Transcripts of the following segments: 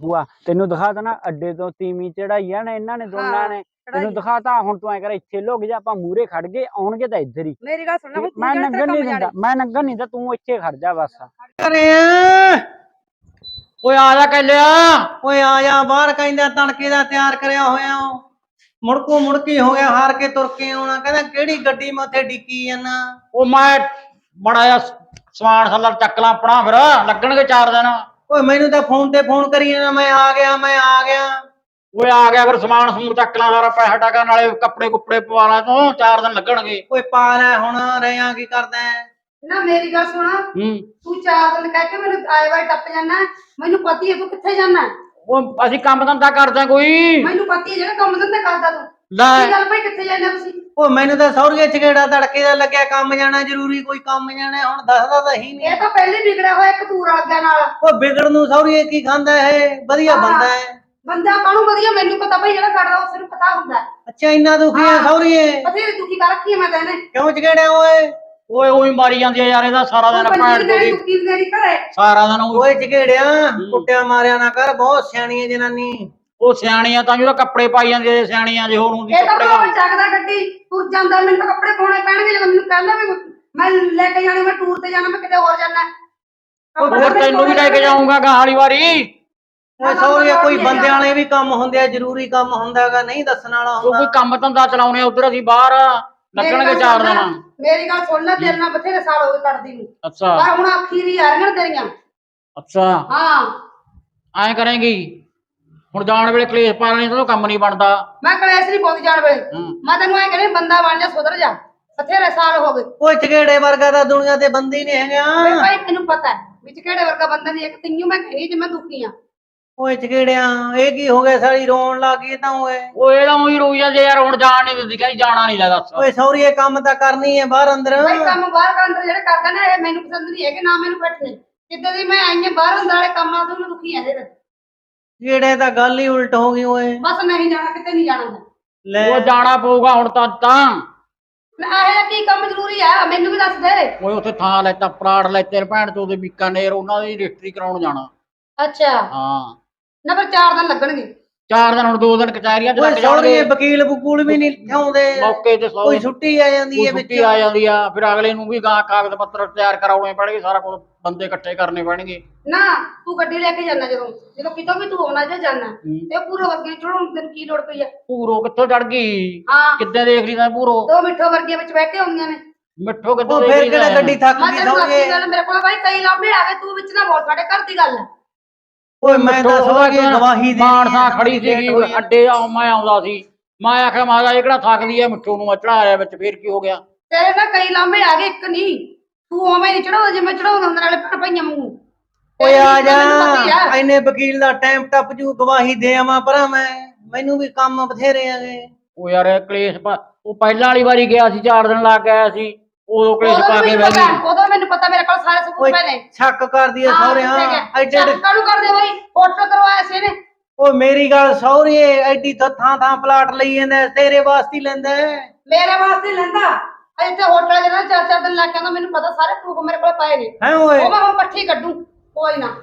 ਭੂਆ ਤੈਨੂੰ ਦਿਖਾ ਤਾ ਨਾ ਅੱਡੇ ਤੋਂ ਤੀਵੀਂ ਚੜਾਈ ਆ ਨਾ ਇਹਨਾਂ ਨੇ ਦੋਨਾਂ ਨੇ। ਤੈਨੂੰ ਦਿਖਾਤਾ ਹੁਣ ਤੂੰ ਐ ਕਰ ਇੱਥੇ ਲੁਕ ਜਾ ਆਪਾਂ ਮੂਰੇ ਖੜ ਗਏ ਆਉਣਗੇ ਤਾਂ ਇੱਧਰ ਹੀ। ਮੇਰੀ ਗੱਲ ਹੁਣ ਤੂੰ ਮੈਂ ਨੰਗਣ ਨਹੀਂ ਦਿੰਦਾ ਮੈਂ ਨੰਗਣ ਨਹੀਂ ਦਿੰਦਾ ਤੂੰ ਇੱਥੇ ਖੜ ਜਾ ਬਸ। ਓਏ ਆ ਜਾ ਕੱਲਿਆ ਓਏ ਆ ਜਾ ਬਾਹਰ ਕਹਿੰਦਾ ਤਣਕੇ ਦਾ ਤਿਆਰ ਕਰਿਆ ਹੋਇਆ। ਮੁੜਕੂ ਮੁੜਕੀ ਹੋ ਗਿਆ ਹਾਰ ਕੇ ਤੁਰ ਕੇ ਆਉਣਾ ਕਹਿੰਦਾ ਕਿਹੜੀ ਗੱਡੀ ਮੈਂ ਉੱਥੇ ਡਿੱਕੀ ਜਾਨਾ ਉਹ ਮੈਂ ਬੜਾ ਜਿਹਾ ਸਮਾਨ ਸੱਲਾ ਚੱਕ ਲਾਂ ਆਪਣਾ ਫਿਰ ਲੱਗਣਗੇ ਚਾਰ ਦਿਨ। ਓਏ ਮੈਨੂੰ ਤਾਂ ਫੋਨ ਤੇ ਫੋਨ ਕਰੀ ਜਾਂਦਾ ਮੈਂ ਆ ਗਿਆ ਮੈਂ ਆ ਗਿਆ। ਓਏ ਆ ਗਿਆ ਫਿਰ ਸਮਾਨ ਸਮੂਨ ਚੱਕ ਲਾਂ ਸਾਰਾ ਪੈਸਾ ਟਕਾ ਨਾਲੇ ਕੱਪੜੇ ਕੁੱਪੜੇ ਪਵਾ ਲਾਂ ਤੂੰ ਚਾਰ ਦਿਨ ਲੱਗਣਗੇ। ਓਏ ਪਾ ਲੈ ਹੁਣ ਰਿਆਂ ਕੀ ਕਰਦਾ ਹੈ? ਨਾ ਮੇਰੀ ਗੱਲ ਸੁਣ। ਹੂੰ। ਤੂੰ ਚਾਰ ਦਿਨ ਕਹਿ ਕੇ ਮੈਨੂੰ ਆਏ ਵਾਰ ਟੱਪ ਜਾਣਾ ਮੈਨੂੰ ਪਤੀ ਹੈ ਤੂੰ ਕਿੱਥੇ ਜਾਣਾ ਉਹ ਅਸੀਂ ਕੰਮ ਧੰਦਾ ਕਰਦੇ ਕੋਈ। ਮੈਨੂੰ ਪਤੀ ਹੈ ਜਿਹੜਾ ਕੰਮ ਧੰਦਾ ਕਰਦਾ ਤੂੰ। ਕੀ ਲੈ ਗੱਲ ਭਾਈ ਕਿੱਥੇ ਜਾਣਾ ਤੁਸੀਂ? ਓ ਮੈਨੂੰ ਤਾਂ ਸੌਰਗੇ ਚਗੇੜਾ ਤੜਕੇ ਦਾ ਲੱਗਿਆ ਕੰਮ ਜਾਣਾ ਜ਼ਰੂਰੀ ਕੋਈ ਕੰਮ ਜਾਣਾ ਹੁਣ ਦੱਸਦਾ ਤਾਂ ਹੀ ਨਹੀਂ। ਇਹ ਤਾਂ ਪਹਿਲੇ ਵਿਗੜਿਆ ਹੋਇਆ ਕਤੂਰ ਵਾਲਿਆਂ ਨਾਲ। ਓ ਵਿਗੜ ਨੂੰ ਸੌਰਗੇ ਕੀ ਖਾਂਦਾ ਹੈ ਵਧੀਆ। ਬੰਦਾ ਹੈ। ਬੰਦਾ ਕਾਹਨੂੰ ਵਧੀਆ ਮੈਨੂੰ ਪਤਾ ਭਾਈ ਜਿਹੜਾ ਕਰਦਾ ਉਸ ਨੂੰ ਪਤਾ ਹੁੰਦਾ ਅੱਛਾ ਇੰਨਾ ਦੁਖੀ ਹੈ। ਸੌਰਗੇ ਬਥੇਰੀ ਦੁਖੀ ਕਰ ਰੱਖੀ ਹੈ ਮੈਂ ਤਾਂ ਇਹਨੇ। ਕਿਉਂ ਚਗੇੜਿਆ ਓਏ? ਓਏ ਉਹੀ ਮਾਰੀ ਜਾਂਦੀ ਆ ਯਾਰ ਇਹਦਾ ਸਾਰਾ ਦਿਨ ਉਹ ਭੈਣ ਮੇਰੀ ਦੁਖੀ ਮੇਰੀ ਘਰੇ। ਸਾਰਾ ਦਿਨ ਉਹ- ਓਏ ਚਗੇੜਿਆ ਕੁੱਟਿਆ ਮਾਰਿਆ ਨਾ ਕਰ ਬਹੁਤ ਸਿਆਣੀ ਹੈ ਜਨਾਨੀ। ਉਹ ਸਿਆਣੀਆਂ ਤਾਂ ਜਿਹੜਾ ਕੱਪੜੇ ਪਾਈ ਜਾਂਦੀ ਆ ਸਿਆਣੀਆਂ ਜੇ ਹੋਰ ਹੁੰਦੀ ਇਹ ਤਾਂ ਕੱਪੜੇ ਭਾਵੇਂ ਚੱਕਦਾ ਗੱਡੀ ਤੁਰ ਜਾਂਦਾ ਮੈਨੂੰ ਤਾਂ ਕੱਪੜੇ ਪਾਉਣੇ ਪੈਣਗੇ ਜਦੋਂ ਮੈਨੂੰ ਕਹਿੰਦਾ ਵੀ ਮੈਂ ਲੈ ਕੇ ਜਾਣੀ ਮੈਂ ਟੂਰ ਤੇ ਜਾਣਾ ਮੈਂ ਕਿਤੇ ਹੋਰ ਜਾਣਾ। ਉਹ ਹੋਰ ਤੈਨੂੰ ਵੀ ਲੈ ਕੇ ਜਾਊਂਗਾ ਗਾਹਾਲੀ ਵਾਰੀ। ਓਏ ਸੌਰਗੇ ਕੋਈ ਬੰਦਿਆਂ ਵਾਲੇ ਵੀ ਕੰਮ ਹੁੰਦੇ ਆ ਜ਼ਰੂਰੀ ਕੰਮ ਹੁੰਦਾਗਾ ਨਹੀਂ ਦੱਸਣ ਵਾਲਾ ਉਹ ਕੋਈ ਹੁੰਦਾ ਕੰਮ ਧੰਦਾ ਚਲਾਉਣੇ ਉਧਰ ਅਸੀਂ ਬਾਹਰ ਲੱਗਣਗੇ ਮੇਰੀ ਗੱਲ ਚਾਰ ਸੁਣ ਲੈ, ਦਿਨ ਮੇਰੀ ਗੱਲ ਸੁਣ ਲੈ ਤੇਰੇ ਨਾਲ ਬਥੇਰੇ ਸਾਲ ਹੋ ਗਏ ਕੱਢਦੀ ਨੂੰ। ਅੱਛਾ। ਪਰ ਹੁਣ ਅਖੀਰੀ ਆ ਰਹੀਆਂ ਨੇ ਤੇਰੀਆਂ। ਅੱਛਾ। ਹਾਂ। ਐਂ ਕਰੇਂਗੀ ਹੁਣ ਜਾਣ ਵੇਲੇ ਕਲੇਸ਼ ਪਾ ਲੈਣੀ ਤਾਂ ਕੰਮ ਨਹੀਂ ਬਣਦਾ। ਮੈਂ ਕਲੇਸ਼ ਨਹੀਂ ਪਾਉਂਦੀ ਜਾਣ ਵੇਲੇ। ਹੂੰ। ਮੈਂ ਤੈਨੂੰ ਐ ਕਹਿੰਦੀ ਬੰਦਾ ਬਣ ਜਾ ਸੁਧਰ ਜਾ। ਬਥੇਰੇ ਸਾਲ ਹੋ ਗਏ। ਓਏ ਚਗੇੜੇ ਵਰਗਾ ਤਾਂ ਦੁਨੀਆ ਤੇ ਬੰਦੇ ਹੀ ਨਹੀਂ ਹੈਗਾ ਭਾਈ ਮੈਨੂੰ ਪਤਾ ਹੈ ਵਿੱਚ ਕਿਹੜੇ ਵਰਗਾ ਬੰਦਾ ਨਹੀਂ ਇੱਕ ਤੈਨੂੰ ਮੈਂ ਕਹਿੰਦੀ ਜੇ ਮੈਂ ਦੁਖੀ ਆ ਓਏ ਚਗੇੜਿਆ ਇਹ ਕੀ ਹੋ ਗਿਆ? ਸਾਰੀ ਰੋਣ ਲੱਗ ਗਈ ਤਾਂ ਓਏ। ਉਹ ਇਹਦਾ ਉਹੀ ਰੋਈ ਜਾਂਦੇ ਯਾਰ ਹੁਣ ਜਾਣ ਨਹੀਂ ਦਿੰਦੀ ਕਹੀ ਜਾਣਾ ਨਹੀਂ ਲੈ ਦੱਸ। ਓਏ ਸੌਰੀ ਇਹ ਕੰਮ ਤਾਂ ਕਰਨੀ ਹੈ ਬਾਹਰ ਅੰਦਰ। ਭਾਈ ਕੰਮ ਬਾਹਰ ਕੰਦਰ ਜਿਹੜੇ ਕਰਦਾ ਨਾ ਇਹ ਮੈਨੂੰ ਪਸੰਦ ਨਹੀਂ ਹੈਗੇ ਨਾ ਮੈਨੂੰ ਬੈਠਣੇ ਜਿੱਦਾਂ ਦੀ ਮੈਂ ਆਈ ਬਾਹਰ ਅੰਦਰ ਵਾਲੇ ਕੰਮਾਂ ਤੋਂ ਮੈਂ ਦੁਖੀ ਆ ਇਹਦੇ ਤੋਂ। ਜਿਹੜੇ ਤਾਂ ਗੱਲ ਹੀ ਉਲਟ ਹੋ ਗਈ ਓਏ। ਬਸ ਨਹੀਂ ਜਾਣਾ ਕਿਤੇ ਨਹੀਂ ਜਾਣਾ ਮੈਂ। ਲੈ। ਉਹ ਜਾਣਾ ਪਊਗਾ ਹੁਣ ਤਾਂ ਤਾਂ। ਮੈਂ ਇਹ ਕੀ ਕੰਮ ਜ਼ਰੂਰੀ ਆ? ਮੈਨੂੰ ਵੀ ਦੱਸ ਦੇ। ਓਏ ਉੱਥੇ ਥਾਂ ਲੈਤਾ ਪਰਾੜ ਲੈ ਤੇਰੇ ਭੈਣ ਚੋਂ ਦੇ ਬੀਕਾਨੇਰ ਉਹਨਾਂ ਦੀ ਰਜਿਸਟਰੀ ਕਰਾਉਣ ਜਾਣਾ। ਅੱਛਾ। ਹਾਂ। ਨਾ ਫਿਰ 4 ਦਿਨ ਲੱਗਣਗੇ। ਚਾਰ ਦਿਨ ਹੁਣ ਦੋ ਦਿਨ ਕਚਹਿਰੀਆਂ ਚ ਲੱਗ ਜਾਣਗੇ। ਵਕੀਲ ਬਕੂਲ ਵੀ ਨਹੀਂ ਆਉਂਦੇ ਮੌਕੇ ਤੇ ਸੌ ਕੋਈ ਛੁੱਟੀ ਆ ਜਾਂਦੀ ਹੈ ਵਿੱਚ। ਛੁੱਟੀ ਆ ਜਾਂਦੀ ਆ ਫਿਰ ਅਗਲੇ ਨੂੰ ਵੀ ਗਾਂ ਕਾਗਜ਼ ਪੱਤਰ ਤਿਆਰ ਕਰਾਉਣੇ ਪੈਣਗੇ ਸਾਰਾ ਕੁਝ ਬੰਦੇ ਇਕੱਠੇ ਕਰਨੇ ਪੈਣਗੇ। ਨਾ ਤੂੰ ਗੱਡੀ ਲੈ ਕੇ ਜਾਣਾ ਜਦੋਂ। ਜਦੋਂ ਕਿਤੋਂ ਵੀ ਤੂੰ ਆਉਣਾ ਜਾਂ ਜਾਣਾ ਹੂੰ। ਤੇ ਪੂਰਾ ਵਰਗੇ ਚੜਾਉਣ ਤੈਨੂੰ ਕੀ ਲੋੜ ਪਈ ਆ? ਪੂਰੋ ਕਿੱਥੋਂ ਚੜ ਗਈ? ਹਾਂ। ਕਿੱਦਾਂ ਦੇਖ ਲਈ ਤਾਂ ਪੂਰੋ ਦੋ ਮਿੱਠੋ ਵਰਗੀਆਂ ਵਿੱਚ ਬਹਿ ਕੇ ਆਉਂਦੀਆਂ ਨੇ। ਮਿੱਠੋ ਕਿੱਦਾਂ ਉਹ ਦੇਖ ਫਿਰ ਲਈ ਕਿਹੜਾ ਗੱਡੀ ਥੱਕ ਗਈ ਗੱਲ ਮੇਰੇ ਕੋਲ ਬਾਈ ਕਈ ਲਾਂਭੇ ਆ ਗਏ ਤੂੰ ਵਿੱਚ ਨਾ ਬੋਲ ਸਾਡੇ ਘਰ ਦੀ ਗੱਲ ਆ। ਓਏ ਮੈਂ ਤਾਂ ਸੌਰੀ ਗਵਾਹੀ ਦੇ ਮਾਨਸਾ ਖੜੀ ਸੀਗੀ ਅੱਡੇ ਆ ਮੈਂ ਆਉਂਦਾ ਸੀ। ਮੈਂ ਆਖਿਆ ਮਹਾਰਾਜ ਇਹ ਕਿਹੜਾ ਥੱਕਦੀ ਐ ਮਿੱਠੂ ਨੂੰ ਚੜਾਇਆ ਵਿੱਚ ਫੇਰ ਕੀ ਹੋ ਗਿਆ? ਤੇਰੇ ਨਾਲ ਕਈ ਲਾਂਭੇ ਆ ਗਏ ਇੱਕ ਨਹੀਂ। ਤੂੰ ਉਵੇਂ ਨਹੀਂ ਚੜਾਉਂਦਾ ਜਿਵੇਂ ਚੜਾਉਂਦਾ ਹੁੰਦਾ ਨਾਲੇ ਭੈਣ ਭਾਈਆਂ ਵਾਂਗੂ। ਓਏ ਆ ਜਾ। ਐਨੇ ਵਕੀਲ ਦਾ ਟਾਈਮ ਟੱਪ ਜੂ ਗਵਾਹੀ ਦੇ ਆਵਾਂ ਪਰਾਂ ਮੈਂ। ਮੈਨੂੰ ਵੀ ਕੰਮ ਬਥੇਰੇ ਆਗੇ ਉਹ ਯਾਰ ਇਹ ਕਲੇਸ਼ ਉਹ ਪਹਿਲਾਂ ਵਾਲੀ ਵਾਰੀ ਗਿਆ ਸੀ ਚਾਰ ਦਿਨ ਲਾ ਕੇ ਆਇਆ ਸੀ। ਉਦੋਂ ਕਲੇਸ਼ ਪਾ ਕੇ ਬਹਿ ਗਈ। ਉਦੋਂ ਮੈਨੂੰ ਪਤਾ ਮੇਰੇ ਕੋਲ ਸਾਰੇ ਸਬੂਤ ਪਏ ਨੇ। ਛੱਕ ਕਰਦੀ ਐ ਸੌਰਿਆਂ ਐਡੇ ਐਡੇ- ਕਾਹਨੂੰ ਕਰਦੇ ਬਾਈ? ਫੋਟੋ ਕਰਵਾਇਆ ਸੀ ਇਹਨੇ। ਓਏ ਮੇਰੀ ਗੱਲ ਸੌਰੀਏ ਐਡੀ ਤਾਂ ਥਾਂ ਥਾਂ ਪਲਾਟ ਲਈ ਜਾਂਦਾ ਤੇਰੇ ਵਾਸਤੇ ਹੀ ਲੈਂਦਾ ਹੈ। ਮੇਰੇ ਵਾਸਤੇ ਲੈਂਦਾ? ਇੱਥੇ ਹੋਟਲ ਜਿਹੜਾ ਚਾਰ ਚਾਰ ਦਿਨ ਲੱਗ ਜਾਂਦਾ ਮੈਨੂੰ ਪਤਾ ਸਾਰੇ ਪ੍ਰੂਫ ਮੇਰੇ ਕੋਲ ਪਏ ਨੇ। ਹੈਂ ਓਏ। ਉਹ ਮੈਂ ਹੁਣ ਪੱਠੀ ਕੱਢੂ। ਕੋਈ ਨਾ।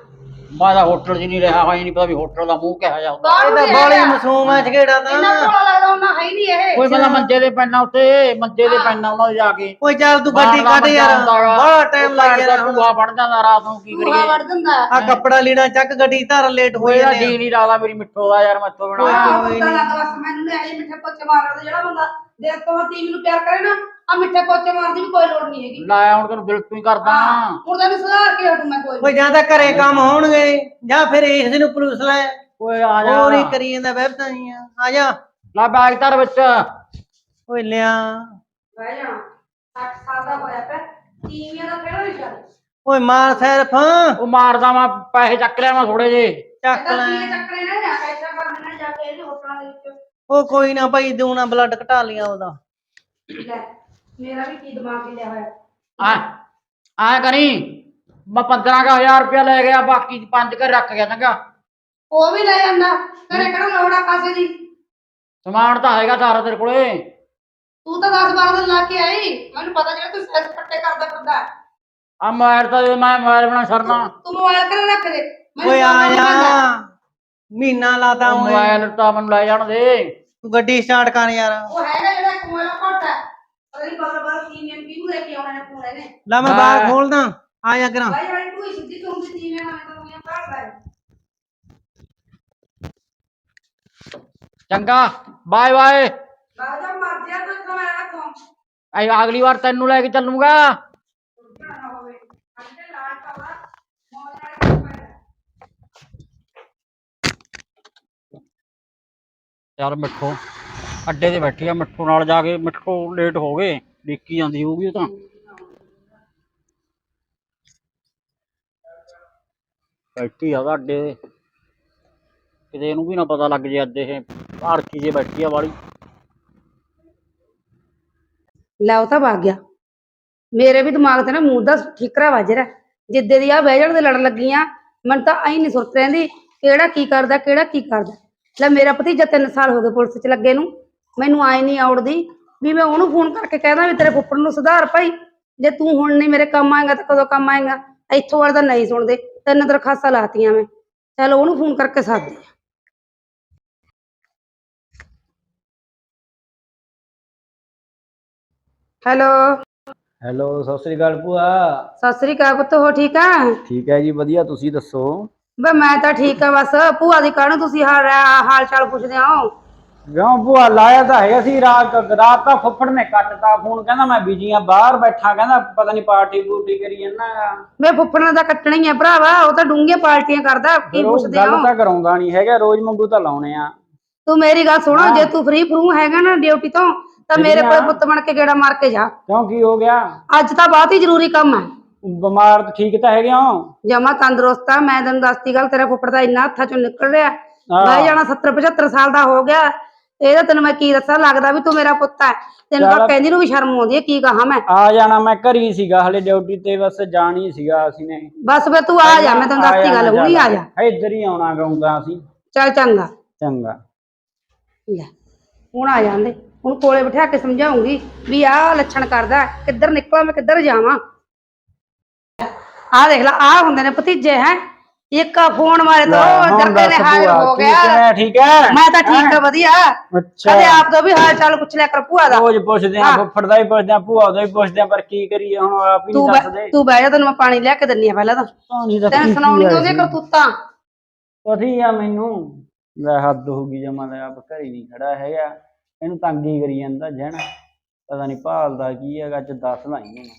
ਮੈਂ ਤਾਂ ਹੋਟਲ 'ਚ ਨਹੀਂ ਰਿਹਾ ਹੋਇਆ ਨਹੀਂ ਪਤਾ ਵੀ ਹੋਟਲ ਦਾ ਮੂੰਹ ਕਿਹਾ ਜਾਂਦਾ ਬਾਹਰ ਇਹ ਤਾਂ ਬਾਲੀ। ਮਸੂਮ ਐ ਝਗੜਾ ਇੰਨਾ ਤਾਂ ਭੋਲਾ ਲੱਗਦਾ ਉਹਨਾਂ ਹੈ ਹੀ ਨਹੀਂ ਇਹ। ਕੋਈ ਬੰਦਾ ਮੰਜੇ ਦੇ ਪੈਣਾ ਉੱਤੇ ਮੰਜੇ ਦੇ। ਪੈਣਾ ਉਹਨਾਂ ਦੇ ਜਾ ਕੇ। ਓਏ ਚੱਲ ਤੂੰ ਗੱਡੀ ਕੱਢ ਯਾਰ। ਬੜਾ ਟਾਈਮ ਲੱਗ ਜਾਣਾ ਭੂਆ ਬਣ ਜਾਂਦਾ ਰਾਤ ਨੂੰ ਕੀ ਕਰੀਏ? ਵੜ ਦਿੰਦਾ ਆ ਕੱਪੜਾ ਲੀੜਾ ਚੱਕ ਗੱਡੀ ਧਰ ਲੇਟ ਹੋ ਕੋਈ ਦਾ ਜਾਂਦੇ ਜੀ ਨਹੀਂ ਲੱਗਦਾ ਮੇਰੀ ਮਿੱਠੋ ਦਾ ਯਾਰ ਮੈਥੋਂ ਬਿਨਾ ਹਾਂ ਕੋਈ ਪਤਾ ਨੀ। ਲੱਗਾ ਬਸ ਮੈਨੂੰ ਨੇ ਆਈ ਮਿੱਠੇ ਪੋਚੇ ਮਾਰਦਾ ਜਿਹੜਾ ਬੰਦਾ ਦੇਖ ਤੋਂ ਤੀਮ ਨੂੰ ਪਿਆਰ ਕਰੇ ਨਾ ਆ ਮਿੱਠੇ ਪੋਚੇ ਮਾਰਦੀ ਵੀ ਕੋਈ ਲੋੜ ਨਹੀਂ ਹੈਗੀ। ਲਾਇਆ ਹੁਣ ਤੈਨੂੰ ਦਿਲ ਤੋਂ ਹੀ ਕਰਦਾ। ਹਾਂ ਹੁਣ ਤੈਨੂੰ ਸੁਧਾਰ ਕੇ ਹਟੂ ਮੈਂ ਕੋਈ ਓਏ ਜਾਂ ਤਾਂ ਘਰੇ ਕੰਮ ਹੋਣਗੇ ਜਾਂ ਫਿਰ ਇਸ ਨੂੰ ਪੁਲਿਸ ਲੈ। ਓਏ ਆ ਜਾ। ਹੋਰ ਹੀ ਕਰੀ ਜਾਂਦਾ ਵਹਿਬਤਾਂ ਜੀਆਂ ਆ ਜਾ। ਲੈ ਬੈਗ ਧਰ ਵਿੱਚ। ਓਏ ਲਿਆ। ਬਹਿ ਜਾਣਾ 60 ਸਾਲ ਦਾ ਹੋਇਆ ਪਿਆ। ਤੀਵੀਆਂ ਦਾ ਕਿਹੜਾ ਵਿਸ਼ਾ? ਓਏ ਮਾਰ ਸਿਰਫ। ਉਹ ਮਾਰਦਾ ਮੈਂ ਪੈਸੇ ਚੱਕ ਲਿਆ ਮੈਂ ਥੋੜੇ ਜੇ ਚੱਕ ਲੈ। ਚੱਕਰੇ ਨੇ ਨਾ? ਐਸਾ ਕਰਨਾ ਜਾ ਕੇ ਇਹਦੇ ਹੋਟਲਾਂ ਦੇ ਵਿੱਚ ਉਹ ਕੋਈ ਨਾ ਭਾਈ ਦੂਣਾ ਬਲੱਡ ਘਟਾ ਲਿਆ ਉਹਦਾ। ਲੈ ਮੇਰਾ ਵੀ ਕੀ ਦਿਮਾਗ ਹਿੱਲਿਆ ਹੋਇਆ। ਆ ਆ ਕਰੀ ਮੈਂ 15000 ਰੁਪਇਆ ਲੈ ਗਿਆ ਬਾਕੀ ਪੰਜ ਘਰ ਰੱਖ ਗਿਆ ਚੰਗਾ। ਉਹ ਵੀ ਲੈ ਜਾਂਦਾ ਘਰੇ ਕਿਹੜਾ ਲੋੜਾ ਕਾਸੇ ਦੀ? ਸਮਾਨ ਤਾਂ ਹੈਗਾ ਸਾਰਾ ਤੇਰੇ ਕੋਲੇ। ਤੂੰ ਤਾਂ 10 12 ਦਿਨ ਲਾ ਕੇ ਆਈ ਮੈਨੂੰ ਪਤਾ ਜਿਹੜਾ ਤੂੰ ਸੈਸ ਪੱਟੇ ਕਰਦਾ ਫਿਰਦਾ ਆ ਮੋਬਾਈਲ ਤਾਂ ਮੈਂ ਮੋਬਾਈਲ ਬਣਾ ਸਰਨਾ ਤੂੰ ਮੋਬਾਈਲ ਕਰ ਰੱਖ ਦੇ? ਮੈਨੂੰ ਓਏ ਆ ਪਤਾ ਨੀ ਜਾ। ਪੈਂਦਾ। ਮਹੀਨਾ ਲਾਤਾ ਉਹ ਓਏ ਮੋਬਾਈਲ ਤਾਂ ਮੈਨੂੰ ਲੈ ਜਾਣ ਦੇ। ਤੂੰ ਗੱਡੀ ਸਟਾਰਟ ਕਰ ਯਾਰ। ਉਹ ਹੈਗਾ ਜਿਹੜਾ ਮੋਬਾਈਲ ਘੋਟਾ ਪਤਾ ਨਹੀਂ ਬਦਲ ਕੀ ਨੇ ਕਿਹਨੂੰ ਲੈ ਕੇ ਆਉਣਾ ਨੇ ਫੋਨ ਇਹਨੇ। ਲੈ ਮੈਂ ਬਾਹਰ ਖੋਲਦਾ ਆ ਜਾ ਕਰਾਂ। ਭਾਈ ਵਾਲੀ ਤੂੰ ਸਿੱਧੀ ਤੂੰ ਵੀ ਤੀਵੇਂ ਮੈਂ ਤਾਂ ਮੈਂ ਹੈ ਚੰਗਾ ਬਾਏ ਬਾਏ। ਰਾਜਾ ਮਰ ਗਿਆ ਤੂੰ ਮੇਰਾ ਤੋਂ ਅਗਲੀ ਵਾਰ ਤੈਨੂੰ ਲੈ ਕੇ ਚੱਲੂਗਾ ਨਾ ਹੋਵੇ ਅੱਜ ਤੇ ਲਾਟ ਪਾਵਾ ਮੌਜ ਨਾਲ ਕੰਮ ਕਰਦਾ ਯਾਰ ਮਿੱਠੋ, ਅੱਡੇ ਤੇ ਬੈਠੀ ਆ ਮਿੱਠੂ ਨਾਲ ਜਾ ਕੇ, ਮਿੱਠੂ ਲੇਟ ਹੋ ਗਏ, ਡਿੱਕੀ ਜਾਂਦੀ ਹੋਊਗੀ ਉਹ ਤਾਂ। ਬੈਠੀ ਆ ਅੱਡੇ ਤੇ। ਕਿਤੇ ਇਹਨੂੰ ਵੀ ਨਾ ਪਤਾ ਲੱਗ ਜੇ ਅੱਜ ਇਹ ਭਾਰਤੀ ਜੇ ਬੈਠੀ ਆ ਵਾਲੀ। ਲੈ ਉਹ ਤਾਂ ਵਗ ਗਿਆ। ਮੇਰੇ ਵੀ ਦਿਮਾਗ ਤੇ ਨਾ ਮੂੰਹ ਦਾ ਠੀਕਰਾ ਵੱਜ ਰਿਹਾ। ਜਿੱਦੇ ਦੀ ਆ ਬਹਿ ਜਾਣ ਦੇ ਲੜਨ ਲੱਗੀਆਂ, ਮਨ ਤਾਂ ਐਂ ਨਹੀਂ ਸੁਰਤ ਰਹਿੰਦੀ, ਕਿਹੜਾ ਕੀ ਕਰਦਾ, ਕਿਹੜਾ ਕੀ ਕਰਦਾ। ਲੈ ਮੇਰਾ ਭਤੀਜਾ 3 ਸਾਲ ਹੋ ਗਏ ਪੁਲਿਸ 'ਚ ਲੱਗੇ ਨੂੰ ਮੈਨੂੰ ਆਏ ਨਹੀਂ ਆਉੜਦੀ ਵੀ ਮੈਂ ਉਹਨੂੰ ਫੋਨ ਕਰਕੇ ਕਹਿਦਾ ਵੀ ਤੇਰੇ ਫੁੱਫੜ ਨੂੰ ਸੁਧਾਰ ਭਾਈ ਜੇ ਤੂੰ ਹੁਣ ਨਹੀਂ ਮੇਰੇ ਕੰਮ ਆਏਗਾ ਤਾਂ ਕਦੋਂ ਕੰਮ ਆਏਗਾ ਇੱਥੋਂ ਵਾਰ ਤਾਂ ਨਹੀਂ ਸੁਣਦੇ ਤਿੰਨ ਦਰਖਾਸਤਾਂ ਲਾਤੀਆਂ ਮੈਂ ਚਲ ਉਹਨੂੰ ਫੋਨ ਕਰਕੇ ਸੱਦਦੇ ਆ ਹੈਲੋ। ਹੈਲੋ ਸਤਿ ਸ੍ਰੀ ਅਕਾਲ ਭੂਆ। ਸਤਿ ਸ੍ਰੀ ਅਕਾਲ ਪੁੱਤ ਹੋ ਠੀਕ ਆ? ਠੀਕ ਹੈ ਜੀ ਵਧੀਆ ਤੁਸੀਂ ਦੱਸੋ? ਬੇ ਮੈਂ ਤਾਂ ਠੀਕ ਆ ਬਸ ਭੂਆ ਦੀ ਕਾਹਨੂੰ ਤੁਸੀਂ ਹਾਲ ਹਾਲ ਚਾਲ ਪੁੱਛਦੇ ਹੋ? ਕਿਉਂ ਭੂਆ ਲਾਇਆ ਤਾਂ ਹੈਗਾ ਸੀ ਰਾਤ ਰਾਤ ਤਾਂ ਫੁੱਫੜ ਨੇ ਕੱਟਤਾ ਫੋਨ ਕਹਿੰਦਾ ਮੈਂ ਬਿਜ਼ੀ ਆ ਬਾਹਰ ਬੈਠਾ ਕਹਿੰਦਾ ਪਤਾ ਨਹੀਂ ਪਾਰਟੀ ਪੂਰਟੀ ਕਰੀ ਜਾਂਦਾ। ਮੈਂ ਫੁੱਫੜਾਂ ਦਾ ਕੱਟਣਾ ਹੀ ਆ ਭਰਾਵਾ ਉਹ ਤਾਂ ਡੂੰਘੀਆਂ ਪਾਰਟੀਆਂ ਕਰਦਾ ਕੀ ਪੁੱਛਦੇ ਗੱਲ ਹੋ? ਤਾਂ ਕਰਾਉਂਦਾ ਨਹੀਂ ਹੈਗਾ ਰੋਜ਼ ਮੰਗੂ ਤਾਂ ਲਾਉਣੇ ਆ। ਤੂੰ ਮੇਰੀ ਗੱਲ ਸੁਣੋ ਜੇ ਤੂੰ ਫ੍ਰੀ ਫਰੂ ਹੈਗਾ ਨਾ ਡਿਊਟੀ ਤੋਂ ਤਾਂ ਮੇਰੇ ਕੋਲ ਆ। ਪੁੱਤ ਬਣ ਕੇ ਗੇੜਾ ਮਾਰ ਕੇ ਜਾ। ਕਿਉਂ ਕੀ ਹੋ ਗਿਆ? ਅੱਜ ਤਾਂ ਬਹੁਤ ਹੀ ਜ਼ਰੂਰੀ ਕੰਮ ਹੈ ਬਿਮਾਰ ਤਾਂ ਠੀਕ ਤਾਂ ਹੈਗੇ ਹੋ ਜਮਾ ਤੰਦਰੁਸਤ ਆ ਮੈਂ ਤੈਨੂੰ ਦੱਸਤੀ ਗੱਲ ਤੇਰਾ ਫੁੱਫੜ ਦਾ ਇੰਨਾ ਹੱਥਾਂ ਚੋਂ ਨਿਕਲ ਰਿਹਾ। ਬਹਿ ਜਾਣਾ 70 75 ਸਾਲ ਦਾ ਹੋ ਗਿਆ। ਇਹਦਾ ਤੈਨੂੰ ਮੈਂ ਕੀ ਦੱਸਾਂ ਲੱਗਦਾ ਵੀ ਤੂੰ ਮੇਰਾ ਪੁੱਤ ਹੈ ਤੈਨੂੰ ਤਾਂ। ਕਹਿੰਦੀ ਨੂੰ ਵੀ ਸ਼ਰਮ ਆਉਂਦੀ ਹੈ ਕੀ ਕਹਾਂ ਮੈਂ। ਆ ਜਾਣਾ ਮੈਂ ਘਰ ਹੀ ਸੀਗਾ ਹਲੇ ਡਿਊਟੀ ਤੇ ਬਸ ਜਾਣੀ ਸੀਗਾ ਅਸੀਂ ਨੇ। ਬਸ ਫੇ ਤੂੰ ਆ ਜਾ ਮੈਂ ਤੈਨੂੰ ਦੱਸਤੀ ਗੱਲ ਹੁਣੀ ਆ ਜਾ। ਇੱਧਰ ਹੀ ਆਉਣਾ ਗਾਉਂਦਾ ਅਸੀਂ। ਚੱਲ ਚੰਗਾ। ਚੰਗਾ। ਲੈ ਹੁਣ ਆ ਜਾਂਦੇ। ਹੁਣ ਕੋਲੇ ਬਿਠਾ ਕੇ ਸਮਝਾਉਂਗੀ ਵੀ ਆਹ ਲੱਛਣ ਕਰਦਾ ਕਿੱਧਰ ਨਿਕਲਾਂ ਮੈਂ ਕਿੱਧਰ ਜਾਵਾਂ। ਆਹ ਦੇਖ ਲੈ ਆਹ ਹੁੰਦੇ ਨੇ ਭਤੀਜੇ ਹੈ? ਇੱਕ ਆ ਫੋਨ ਮਾਰੇ ਲੈ, ਤੋਂ ਜਰਦੇ ਨੇ ਦੱਸ ਹਾਜ਼ਰ ਹੋ ਗਿਆ। ਠੀਕ ਹੈ? ਮੈਂ ਤਾਂ ਠੀਕ ਆ ਵਧੀਆ। ਅੱਛਾ। ਕਦੇ ਆਪ ਤੋਂ ਵੀ ਹਾਲ ਚਾਲ ਪੁੱਛ ਲਿਆ ਕਰ ਭੂਆ ਦਾ। ਰੋਜ਼ ਪੁੱਛਦੇ ਆ ਫੁੱਫੜ ਦਾ ਹੀ ਪੁੱਛਦੇ ਆ ਭੂਆ ਦਾ ਹੀ ਪੁੱਛਦੇ ਆ ਪਰ ਕੀ ਕਰੀਏ ਹੁਣ ਆਪ ਹੀ ਨਹੀਂ ਦੱਸਦੇ। ਤੂੰ ਬਹਿ ਜਾ ਤੈਨੂੰ ਮੈਂ ਪਾਣੀ ਲਿਆ ਕੇ ਦਿੰਨੀ ਆ ਪਹਿਲਾਂ ਤਾਂ। ਪਾਣੀ ਦਾ ਤੈਨੂੰ ਸੁਣਾਉਣੀ ਉਹਦੀਆਂ ਕਰਤੂਤਾਂ। ਪਤੀ ਆ ਮੈਨੂੰ। ਲੈ ਹੱਦ ਹੋ ਗਈ ਜਮਾ ਦਾ ਆਪ ਘਰੇ ਨਹੀਂ ਖੜਾ ਹੈਗਾ। ਇਹਨੂੰ ਤੰਗ ਹੀ ਕਰੀ ਜਾਂਦਾ ਜਹਿਣ ਪਤਾ ਨਹੀਂ ਭਾਲਦਾ ਕੀ ਹੈਗਾ ਅੱਜ ਦੱਸਦਾ ਹੀ ਇਹਨੂੰ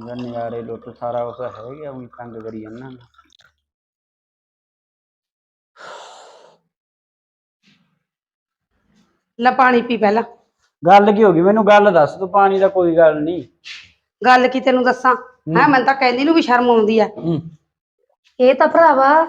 ਕਹਿੰਦਾ ਨਜ਼ਾਰੇ ਲੁੱਟ ਸਾਰਾ ਉਸ ਹੈਗਾ ਉਹੀ ਤੰਗ ਕਰੀ ਜਾਂਦਾ ਲੈ ਪਾਣੀ ਪੀ ਪਹਿਲਾਂ। ਗੱਲ ਕੀ ਹੋ ਗਈ? ਮੈਨੂੰ ਗੱਲ ਦੱਸ ਤੂੰ ਪਾਣੀ ਦਾ ਕੋਈ ਗੱਲ ਨਹੀਂ। ਗੱਲ ਕੀ ਤੈਨੂੰ ਦੱਸਾਂ? ਹੈ। ਮੈਂ ਤਾਂ ਕਹਿੰਦੀ ਨੂੰ ਵੀ ਸ਼ਰਮ ਆਉਂਦੀ ਆ। ਹੂੰ। ਇਹ ਤਾਂ ਭਰਾਵਾ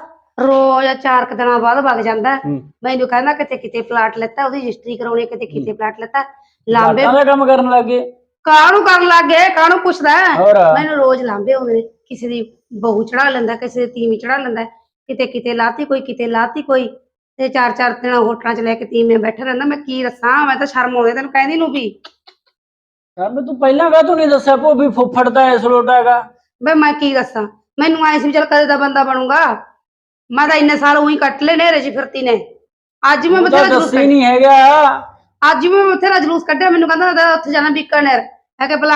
ਰੋਜ਼ ਚਾਰ ਕੁ ਦਿਨਾਂ ਬਾਅਦ ਵਗ ਜਾਂਦਾ। ਹੈ। ਹੂੰ ਮੈਨੂੰ ਕਹਿੰਦਾ ਕਿਤੇ ਕਿਤੇ ਪਲਾਟ ਲੈਤਾ ਉਹਦੀ ਰਜਿਸਟਰੀ ਕਰਾਉਣੀ ਹੈ, ਕਿਤੇ ਕਿਤੇ ਪਲਾਟ ਲੈਤਾ। ਲਾਂਬੇ ਲਾਂਬੇ ਕੰਮ ਕਰਨ ਲੱਗੇ ਕਾਹਨੂੰ ਕਰਨ ਲੱਗ ਗਏ? ਕਾਹਨੂੰ ਪੁੱਛਦਾ ਹੈ? ਹੋਰ। ਮੈਨੂੰ ਰੋਜ਼ ਲਾਂਬੇ ਆਉਂਦੇ ਨੇ। ਕਿਸੇ ਦੀ ਬਹੂ ਚੜਾ ਲੈਂਦਾ ਕਿਸੇ ਦੀ ਤੀਵੀਂ ਚੜਾ ਲੈਂਦਾ। ਕਿਤੇ ਕਿਤੇ ਲਾਤੀ ਕੋਈ ਕਿਤੇ ਲਾਤੀ ਕੋਈ। ਤੇ ਚਾਰ ਚਾਰ ਦਿਨ ਹੋਟਲਾਂ 'ਚ ਲੈ ਕੇ ਤੀਵੀਂ ਬੈਠਾ ਰਹਿੰਦਾ। ਮੈਂ ਕੀ ਦੱਸਾਂ? ਮੈਂ ਤਾਂ ਸ਼ਰਮ ਆਉਂਦੀ ਤੈਨੂੰ ਕਹਿੰਦੀ ਨੂੰ ਵੀ ਯਾਰ ਮੈਂ ਤੂੰ ਪਹਿਲਾਂ ਕਾ ਤੂੰ ਨਹੀਂ ਦੱਸਿਆ? ਭੋ ਵੀ ਫੁੱਫੜ ਦਾ ਇਸ ਲੋਟ ਹੈਗਾ। ਬਈ ਮੈਂ ਕੀ ਦੱਸਾਂ? ਮੈਨੂੰ ਆਏ ਸੀ ਵੀ ਚੱਲ ਕਦੇ ਦਾ ਬੰਦਾ ਬਣੂਗਾ। ਮੈਂ ਤਾਂ ਇੰਨੇ ਸਾਲ ਉਹੀ ਕੱਟ ਲਏ ਨੇਰੇ 'ਚ ਫਿਰਤੀ ਨੇ। ਅੱਜ ਮੈਂ ਤੂੰ ਤਾਂ ਬਥੇਰਾ ਜਲੂਸ ਦੱਸੀ ਨਹੀਂ ਹੈਗਾ। ਅੱਜ ਵੀ ਮੈਂ ਬਥੇਰਾ ਜਲੂਸ ਕੱਢਿਆ ਮੈਨੂੰ ਕਹਿੰਦਾ ਉਹਦਾ ਉੱਥੇ ਜਾਣਾ ਬੀਕਾਨੇਰ। ਹੈ ਕਿ ਬਲਾ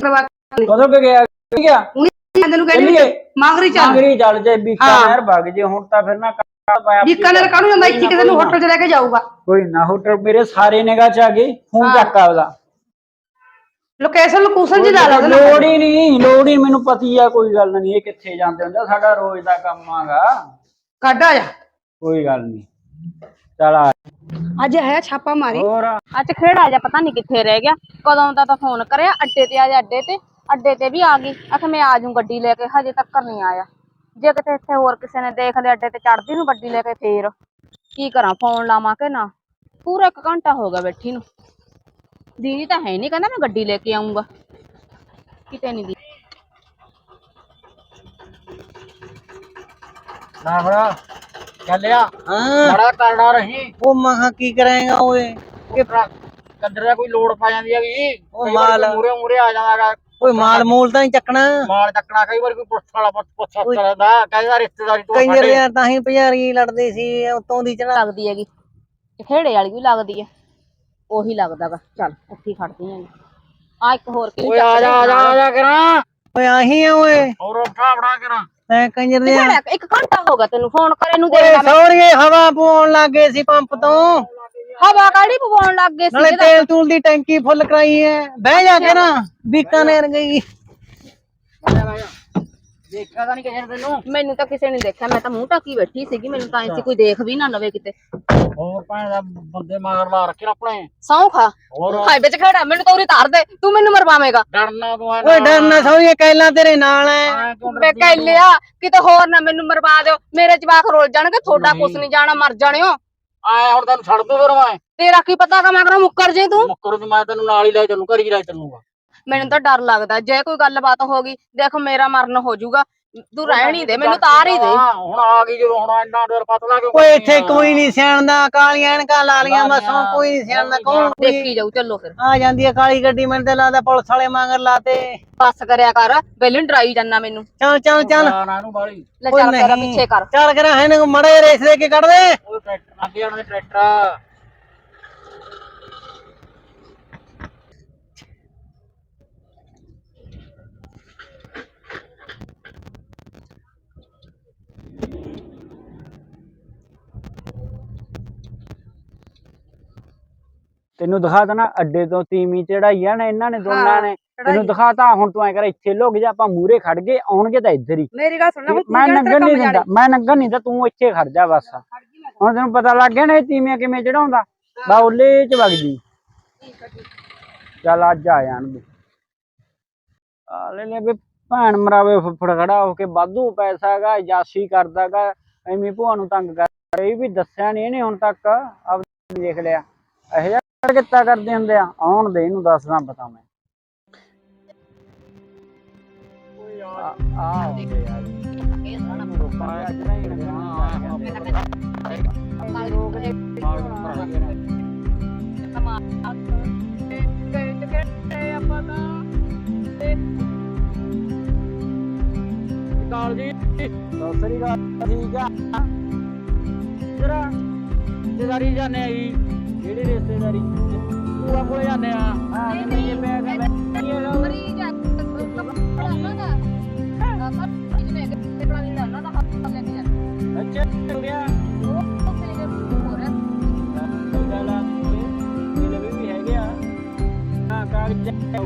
ਕਰਵਾ ਕੇ ਕਦੋਂ ਕਿ ਗਿਆ? ਕੀ ਗਿਆ ਮੈਂ ਤੈਨੂੰ ਕਹਿੰਦੀ ਮਾਂਗਰੀ ਚੱਲ। ਕਾਂਗਰੀ ਚੱਲ ਜੇ ਬੀਕਾਨੇਰ ਵਗ ਜੇ ਹੁਣ ਤਾਂ ਫਿਰ ਨਾ ਬੀਕਾਨੇਰ ਕਾਹਨੂੰ ਜਾਂਦਾ? ਇੱਥੇ ਕਿਤੇ ਨੂੰ ਹੋਟਲ 'ਚ ਲੈ ਕੇ ਜਾਊਗਾ। ਕੋਈ ਨਾ ਹੋਟਲ ਮੇਰੇ ਸਾਰੇ ਨਿਗਾਹ ਚ ਆ ਗਏ ਫੋਨ। ਚੱਕ ਉਹਦਾ ਲੋਕੇਸ਼ਨ ਲੋਕੂਸ਼ਨ ਜੀ ਲਾ ਲਾ ਉਹਦੇ ਨਾਲ। ਲੋੜ ਹੀ ਨਹੀਂ ਲੋੜ ਹੀ ਮੈਨੂੰ ਪਤੀ ਆ ਕੋਈ ਗੱਲ ਨਹੀਂ ਇਹ ਕਿੱਥੇ ਜਾਂਦੇ ਹੁੰਦੇ ਸਾਡਾ ਰੋਜ਼ ਦਾ ਕੰਮ ਆਗਾ। ਕੱਢ ਆ ਜਾ। ਕੋਈ ਗੱਲ ਨਹੀਂ ਚਲ ਆ ਅੱਜ ਹੈ ਛਾਪਾ ਮਾਰੀ। ਹੋਰ? ਅੱਜ ਖੇੜਾ ਜਾ ਪਤਾ ਨਹੀਂ ਕਿੱਥੇ ਰਹਿ ਗਿਆ। ਕਦੋਂ ਦਾ ਤਾਂ ਫੋਨ ਕਰਿਆ ਅੱਡੇ ਤੇ ਆ ਜਾ ਅੱਡੇ ਤੇ ਅੱਡੇ ਤੇ ਵੀ ਆ ਗਈ। ਆਖੇ ਮੈਂ ਆ ਜਾਊਂ ਗੱਡੀ ਲੈ ਕੇ ਹਜੇ ਤੱਕ ਨਹੀਂ ਆਇਆ। ਜੇ ਕਿਤੇ ਇੱਥੇ ਹੋਰ ਕਿਸੇ ਨੇ ਦੇਖ ਲਿਆ ਅੱਡੇ ਤੇ ਚੜਦੀ ਨੂੰ ਗੱਡੀ ਲੈ ਕੇ ਫੇਰ। ਕੀ ਕਰਾਂ ਫੋਨ ਲਾਵਾਂ ਕਿ ਨਾ? ਪੂਰਾ ਇੱਕ ਘੰਟਾ ਹੋ ਗਿਆ ਬੈਠੀ ਨੂੰ। ਦੀਦੀ ਤਾਂ ਹੈ ਨਹੀਂ ਕਹਿੰਦਾ ਮੈਂ ਗੱਡੀ ਲੈ ਕੇ ਆਉਂਗਾ ਕਿਤੇ ਨਹੀਂ ਦੀ ਨਾ ਬੜਾ ਚੱਲਿਆ। ਹਾਂ। ਬੜਾ ਕਰਦਾ ਰਹੀ। ਉਹ ਮਹਾ ਕੀ ਕਰਾਂਗਾ ਓਏ? ਕਿ ਕੰਦਰ ਦਾ ਕੋਈ ਲੋੜ ਪਾ ਜਾਂਦੀ ਹੈਗੀ। ਉਹ ਮਾਲ। ਮੂਰੇ ਮੂਰੇ ਆ ਜਾਂਦਾਗਾ ਕੋਈ ਮਾਲ ਮੂਲ ਤਾਂ ਨਹੀਂ ਚੱਕਣਾ। ਮਾਲ ਚੱਕਣਾ ਕਈ ਵਾਰੀ ਕੋਈ ਪੁੱਛ ਵਾਲਾ ਪੁੱਛ ਪੁੱਛ ਕਰਦਾ ਕਈ ਵਾਰ ਰਿਸ਼ਤੇਦਾਰੀ ਤੋਂ ਕੰਜਰ ਯਾਰ ਤਾਂ ਹੀ ਪੁਜਾਰੀ ਲੜਦੇ ਸੀ ਉਤੋਂ ਦੀ ਚੜਾ ਲੱਗਦੀ ਹੈਗੀ। ਖੇੜੇ ਵਾਲੀ ਵੀ ਲੱਗਦੀ ਹੈ। ਉਹੀ ਲੱਗਦਾਗਾ ਚੱਲ ਉੱਥੇ ਖੜਦੀ ਆਂ ਆ ਇੱਕ ਹੋਰ ਕਿਹੜੀ ਓਏ ਆ ਜਾ ਆ ਜਾ ਆ ਜਾ ਕਰਾਂ। ਓਏ ਆਹੀ ਆ ਓਏ। ਹੋਰ ਉੱਠਾ ਬਣਾ ਕਰਾਂ। ਐ ਕੰਜਰ ਦੇ ਖੇੜਾ ਇੱਕ ਘੰਟਾ ਹੋ ਗਿਆ ਤੈਨੂੰ ਫੋਨ ਕਰੇ ਨੂੰ ਓਏ ਮੈਂ ਸੌਰੀਏ ਹਵਾ ਪਵਾਉਣ ਲੱਗੇ ਸੀ ਪੰਪ ਤੋਂ। ਹਵਾ ਕਾੜੀ ਪਵਾਉਣ ਲੱਗ ਗਏ ਨਾਲੇ ਸੀ ਤੇਲ ਤੂਲ ਦੀ ਟੈਂਕੀ ਫੁੱਲ ਕਰਾਈ ਐ। ਬਹਿ ਜਾ ਕੇ ਨਾ ਬੀਕਾਨੇਰ ਗਈ। ਦੇਖਿਆ ਤਾਂ ਨਹੀਂ ਕਿਸੇ ਨੇ ਤੈਨੂੰ? ਮੈਨੂੰ ਤਾਂ ਕਿਸੇ ਨੇ ਦੇਖਿਆ ਮੈਂ ਤਾਂ ਮੂੰਹ ਢੱਕੀ ਬੈਠੀ ਸੀਗੀ ਮੈਨੂੰ ਤਾਂ ਐਸੀ ਕੋਈ ਦੇਖ ਵੀ ਨਾ ਲਵੇ ਕਿਤੇ। ਹੋਰ ਭੈਣ ਦਾ ਬੰਦੇ ਮਗਰ ਲਾ ਰੱਖੇ ਨੇ ਆਪਣੇ। ਸੌਂ ਖਾ। ਹੋਰ? ਹਾਏ ਵਿੱਚ ਖੜਾ ਮੈਨੂੰ ਤਾਂ ਉਰੀ ਤਾਰ ਦੇ ਤੂੰ ਮੈਨੂੰ ਮਰਵਾਵੇਂਗਾ। ਡਰਨਾ ਤੂੰ ਓਏ ਡਰਨਾ ਸੌਰੀਏ ਕੈਲਾ ਤੇਰੇ ਨਾਲ ਐ। ਬੇ ਕਹਿਲਿਆ ਕਿਤੇ ਹੋਰ ਨਾ ਮੈਨੂੰ ਮਰਵਾ ਦਿਓ। ਮੇਰੇ ਜਵਾਕ ਰੋਲ ਜਾਣਗੇ ਤੁਹਾਡਾ ਕੁਛ ਨਹੀਂ ਜਾਣਾ ਮਰ ਜਾਣਿਓ। ਆਏ ਹੁਣ ਤੈਨੂੰ ਛੱਡ ਦੂ ਫਿਰ ਮੈਂ। ਤੇਰਾ ਕੀ ਪਤਾ ਕਿ ਮੈਂ ਕਰਾਂ ਮੁੱਕਰ ਜੇ ਤੂੰ? ਮੁੱਕਰ ਦੀ ਮੈਂ ਤੈਨੂੰ ਨਾਲ ਹੀ ਲੈ ਚੱਲੂ ਘਰ ਹੀ ਲੈ ਚੱਲੂਗਾ। ਮੈਨੂੰ ਤਾਂ ਡਰ ਲੱਗਦਾ ਜੇ ਕੋਈ ਗੱਲਬਾਤ ਹੋ ਗਈ ਦੇਖ ਮੇਰਾ ਮਰਨ ਹੋ ਜਾਊਗਾ। ਤੂੰ ਰਹਿਣ ਹੀ ਦੇ ਮੈਨੂੰ ਤਾਰ ਹੀ ਦੇ। ਹਾਂ, ਹੁਣ ਆ ਗਈ ਜਦੋਂ ਹੁਣ ਇੰਨਾ ਡਰ ਪਤਲਾ ਕਿਉਂ ਓਏ ਇੱਥੇ ਕੋਈ ਨਹੀਂ ਸਿਆਣਦਾ ਕਾਲੀਆਂ ਐਨਕਾਂ ਲਾ ਲੀਆਂ ਮਸੋਂ ਕੋਈ ਨਹੀਂ ਸਿਆਣਦਾ ਕੌਣ ਕੋਈ? ਦੇਖੀ ਜਾਊ ਚੱਲੋ ਫਿਰ। ਆ ਜਾਂਦੀ ਹੈ ਕਾਲੀ ਗੱਡੀ ਮੈਨੂੰ ਤੇ ਲੱਗਦਾ ਪੁਲਿਸ ਵਾਲੇ ਮਗਰ ਲਾਤੇ। ਬੱਸ ਕਰਿਆ ਕਰ ਪਹਿਲਾਂ ਡਰਾਈ ਜਾਨਾ ਮੈਨੂੰ। ਚੱਲ ਚੱਲ ਚੱਲ। ਨਾ ਇਹਨੂੰ ਬਾਲੀ। ਲੈ ਚੱਲ ਤੇਰਾ ਨਹੀਂ। ਪਿੱਛੇ ਕਰ। ਚੱਲ ਕਰਾਂ ਹੈ ਨਾ ਮੜੇ ਰੇਸ ਦੇ ਕੇ ਕੱਢ ਦੇ। ਉਹ ਟਰੈਕਟਰ ਲੱਗ ਜਾਣਾ ਟਰੈਕਟਰ। ਤੈਨੂੰ ਦਿਖਾ ਤਾ ਨਾ ਅੱਡੇ ਤੋਂ ਤੀਵੀਂ ਚੜਾਈ ਆ ਨਾ ਇਹਨਾਂ ਨੇ ਦੋਨਾਂ ਹਾਂ, ਨੇ। ਚੜਾਈ। ਤੈਨੂੰ ਦਿਖਾਤਾ ਹੁਣ ਤੂੰ ਐ ਕਰ ਇੱਥੇ ਲੁਕ ਜਾ ਆਪਾਂ ਮੂਰੇ ਖੜ ਗਏ ਆਉਣਗੇ ਤਾਂ ਇੱਧਰ ਹੀ। ਮੇਰੀ ਗੱਲ ਸੁਣਨਾ ਹੁਣ ਤੂੰ ਮੈਂ ਕਿਹੜਾ ਤੇਰਾ ਨੰਗਣ ਨਹੀਂ ਕੰਮ ਦਿੰਦਾ ਮੈਂ ਨੰਗਣ ਨਹੀਂ ਦਿੰਦਾ ਤੂੰ ਇੱਥੇ ਖੜ ਜਾ ਬਸ। ਹੁਣ ਤੈਨੂੰ ਪਤਾ ਲੱਗ ਗਿਆ ਨਾ ਇਹ ਤੀਵੀਆਂ ਕਿਵੇਂ ਚੜਾਉਂਦਾ ਬਾਉਲੇ ਚ ਵਗ ਜੀ। ਚੱਲ ਅੱਜ ਆ ਜਾਣਗੇ ਆ ਲੈ ਲੈ ਵੀ ਭੈਣ ਮਰਾਵੇ ਫੁੱਫੜ ਖੜਾ ਹੋ ਕੇ ਵਾਧੂ ਪੈਸਾ ਹੈਗਾ ਜਾਸੀ ਕਰਦਾਗਾ ਐਵੇਂ ਭੂਆ ਨੂੰ ਤੰਗ ਕਰ। ਇਹ ਵੀ ਦੱਸਿਆ ਨਹੀਂ ਇਹਨੇ ਹੁਣ ਤੱਕ ਆਪ ਦੇਖ ਲਿਆ। ਇਹੋ ਜਿਹਾ ਕਿੱਤਾ ਕਰਦੇ ਹੁੰਦੇ ਆ? ਆਉਣ ਦੇ, ਇਹਨੂੰ ਦੱਸਦਾ ਪਤਾ ਮੈਂ। ਆ ਆ ਹੁੰਦੇ ਆ ਰੋਕਣਾ ਅੱਜ ਨਹੀਂ ਕਾਲ ਜੀ ਸਸਰੀ ਦਾ ਠੀਕ ਆ? ਜਰਾ ਰਿਸ਼ਤੇਦਾਰੀ ਜਾਂਦੇ ਆ ਜੀ ਕਿਹੜੀ ਰਿਸ਼ਤੇਦਾਰੀ ਭੂਆ ਕੋਲੇ ਜਾਂਦੇ ਆ। ਹਾਂ ਨਹੀਂ ਇਹ ਬੈਗ ਹੈ ਇਹ ਲਓ ਮਰੀਜ਼ ਆ ਉਹਨਾਂ ਦਾ ਦਾਸਾ ਜਿਹਨੇ ਕਿਤੇ ਬਣਾ ਲੈਣਾ ਉਹਨਾਂ ਦਾ ਹੱਥ ਲੈ ਕੇ ਜਾਂਦਾ ਅੱਛਾ ਹੋ ਗਿਆ ਉਹ ਤੇਰੇ ਹੋਰ ਗੱਲ ਆ ਇਹ ਲਵੇ ਵੀ ਹੈਗੇ ਆ। ਹਾਂ ਕਾਗਜ਼ ਹੋ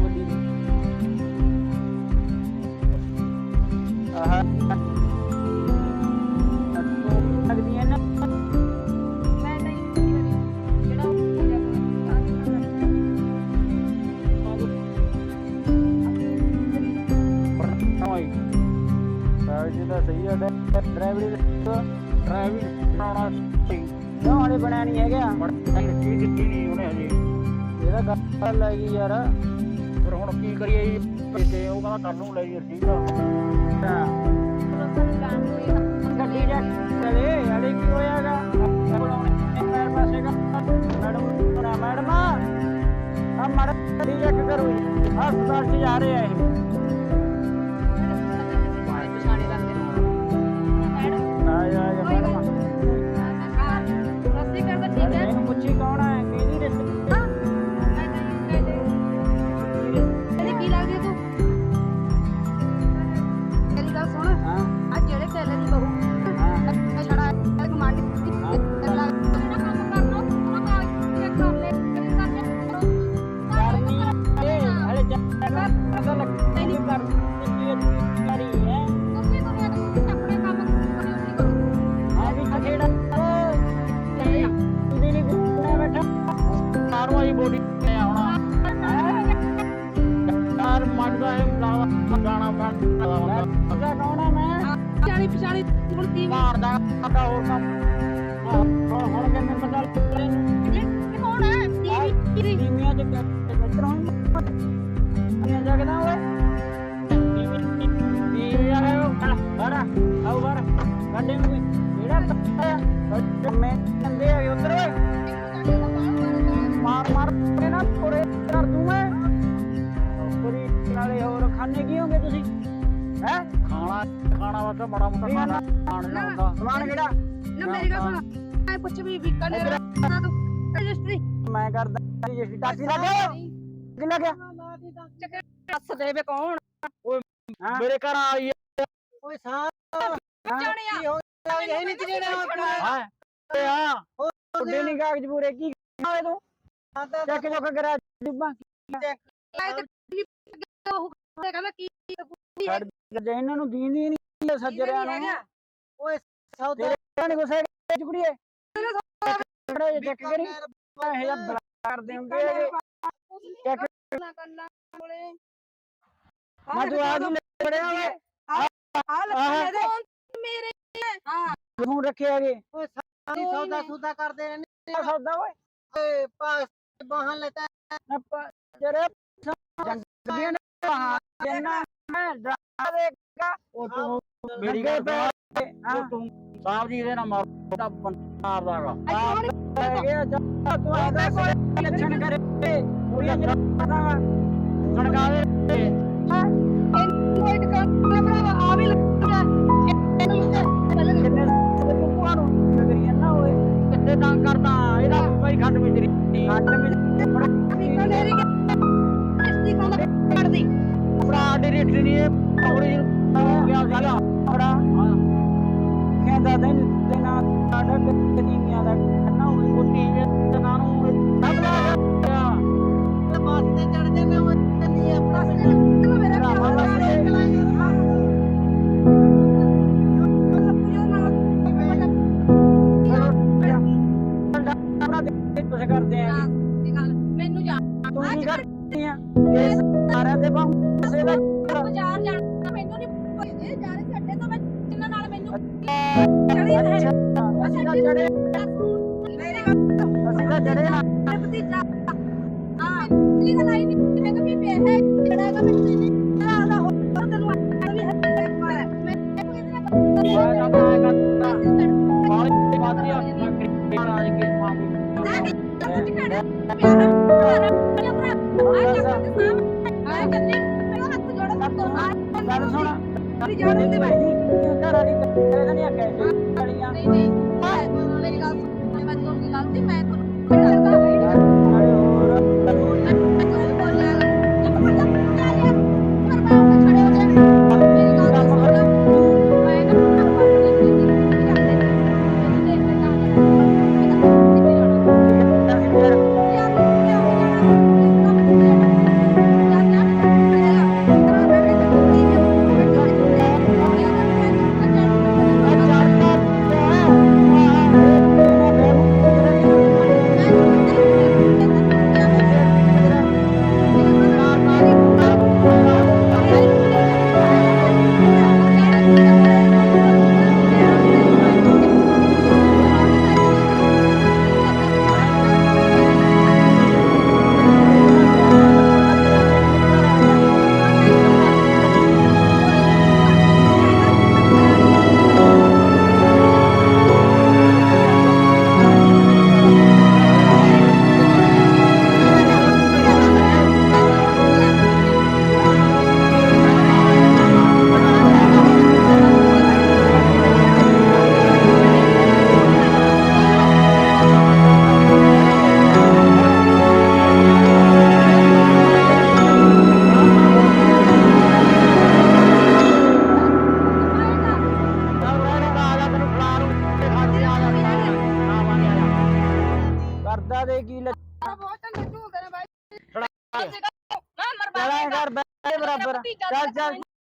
ਗੱਲ ਗਈ ਯਾਰ। ਫਿਰ ਹੁਣ ਕੀ ਕਰੀਏ ਜੀ? ਤੇ ਉਹ ਕਹਿੰਦਾ ਕਰ ਲੂੰ ਲੈ ਜੀ ਠੀਕ ਆ ਗੱਡੀ ਜਾ ਚਲੇ ਅੜੇ ਕੀ ਹੋਇਆਗਾ ਪੈਰ ਪਾਸੇ ਕਰ ਮੈਡਮ ਮੈਡਮ ਆ ਮੜ ਗੱਡੀ ਚੈੱਕ ਕਰੋ ਜੀ ਹਸਪਤਾਲ 'ਚ ਜਾ ਰਹੇ ਆ ਇਹ। ਸਾਡਾ ਹੋਰ ਕੰਮ ਹੁਣ ਕਿੰਨੇ ਪਤਾ ਕੌਣ ਹੈ ਟੀਵੀ ਤੀਵੀਆਂ ਚ ਕਿਤਰਾ ਇਹ ਜਗਦਾ ਓਏ ਟੀਵੀ ਆ ਰਿਹਾ ਉਹ ਬਾਰਾ ਆਓ ਬਾਰਾ ਗੱਡੇ ਨੂੰ ਕੋਈ ਕਿਹੜਾ ਮੈਂ ਕੰਦੇ ਆ ਉਧਰ ਓਏ ਮਾਰ ਮਾਰ ਕੇ ਨਾ ਥੋੜੇ ਕਰ ਦੂੰ ਮੈਂ ਨਾਲੇ ਹੋਰ ਖਾਣੇ ਕੀ ਹੋਗੇ ਤੁਸੀਂ ਹੈ ਖਾਣਾ ਖਾਣਾ ਵਾਸਤੇ ਬੜਾ ਮੋਟਾ ਖਾਣਾ ਸਮਾਨ ਕਿਹੜਾ? ਨਾ ਮੇਰੀ ਗੱਲ ਸੁਣ। ਮੈਂ ਪੁੱਛ ਵੀ ਬੀਕਾਨੇਰ ਨਾ ਤੂੰ ਰਜਿਸਟਰੀ ਮੈਂ ਕਰਦਾ ਜੀ ਟਾਕੀ ਲੱਗ ਗਿਆ ਕਿ ਲੱਗ ਗਿਆ ਦੱਸ ਦੇ ਵੇ ਕੌਣ ਹਾਂ। ਮੇਰੇ ਘਰ ਆਈ ਓਏ ਸਾਹ ਕੀ ਹੋ ਗਿਆ? ਇਹ ਨਹੀਂ ਜਿਹੜਾ ਆਪਣਾ ਹੈ। ਆ ਉੱਡੇ ਨਹੀਂ ਕਾਗਜ਼ ਪੂਰੇ। ਕੀ ਖਾਵੇ ਤੂੰ? ਚੱਕ ਜੋ ਕਰਾ ਜੁਬਾਂ। ਮੈਂ ਤੇ ਉਹ ਕਹਿੰਦਾ ਕੀ ਜੇ ਇਹਨਾਂ ਨੂੰ ਦੀਂਦੀ ਨਹੀਂ ਸੱਜਰਿਆਂ ਨੂੰ। ਓਏ ਸੌਦਾ ਤੇਰੇ ਨਹੀਂ ਗੁੱਸੇ ਚੁਕੜੀਏ ਥੋੜਾ ਜਿਹਾ ਚੈੱਕ ਕਰੀ ਇਹ ਜਿਹਾ ਬਲਾ ਕਰ ਦੇਉਂਗੇ ਚੈੱਕ ਮੈਂ ਤੂੰ ਆ ਜੀ ਬੜਿਆ ਓਏ ਆ ਲੱਗੇ ਦੇ ਮੇਰੇ ਹਾਂ ਫੋਨ ਰੱਖੇ ਹੈਗੇ ਓਏ ਸਾਰੀ ਸੌਦਾ ਸੁਦਾ ਕਰਦੇ ਰਹਿੰਦੇ ਆ ਸੌਦਾ ਓਏ ਓਏ ਪਾਸ ਬਾਹਨ ਲੈਤਾ ਆਪਾਂ ਤੇਰੇ ਜੰਗਦੀਆਂ ਨੇ ਹਾਂ ਜੰਨਾ ਮੈਂ ਡਰਾ ਦੇਗਾ ਉਹ ਤੂੰ ਮੇਰੀ ਗੱਲ ਸੁਣ ਹਾਂ ਉਹ ਤੂੰ ਸਾਹਿਬ ਜੀ ਦੇ ਨਾਲ ਮਾਰਦਾ ਬੰਦਾ ਮਾਰਦਾਗਾ ਹੈਗੇ। ਆ ਜਾ ਤੂੰ ਆਦਾ ਕੋਈ ਲੱਛਣ ਕਰੇ। ਕੁੜੀਆਂ ਜਿਹੜਾ ਪਤਾ ਸਣਕਾ ਦੇ ਕੋਈ ਟਿਕਾਣਾ ਭਰਾਵਾ ਆ ਵੀ ਲੱਗਾ ਇਹਨੂੰ ਕਿੰਨੇ ਤੂੰ ਭੂਆ ਨੂੰ ਕਰੀ ਜਾਂਦਾ ਓਏ। ਕਿੱਥੇ ਤੰਗ ਕਰਦਾ? ਇਹਦਾ ਕੋਈ ਖੰਡ ਮਿਜਰੀ ਤਾਂ ਚੜੇ ਨਾ ਭਤੀਜਾ। ਹਾਂ ਇਹ ਗੱਲ ਆਈ ਨਹੀਂ ਮੈਂ ਕਿ ਵੀ ਹੈ ਜਿਹੜਾ ਹੈਗਾ ਨਹੀਂ ਪਤਾ ਦਾ ਹੋਰ ਤੈਨੂੰ ਆਇਆ ਵੀ ਹੈ ਮੈਂ ਕੋਈ ਇਤਨਾ ਮੈਂ ਤਾਂ ਮੈਂ ਕਰਦਾ ਪੈਸੇ ਬਾਲੀ ਬਾਦੀ ਆ ਮੈਂ ਕਿਹੜਾ ਆ। ਕੇ ਮਾਮੀ ਗੱਲ ਸੁਣ। ਮੇਰੀ ਜਾਨ ਹੁੰਦੀ ਮੈਂ ਘਰ ਵਾਲੀ ਤਾਂ ਨਹੀਂ ਜੀ ਵਾਲੀਆਂ ਨਹੀਂ ਨਹੀਂ। ਮੇਰੀ ਗੱਲ ਸੁਣ। ਮੈਂ ਤੁਹਾਨੂੰ ਕੀ ਗੱਲ ਸੀ ਮੈਂ ਤੁਹਾਨੂੰ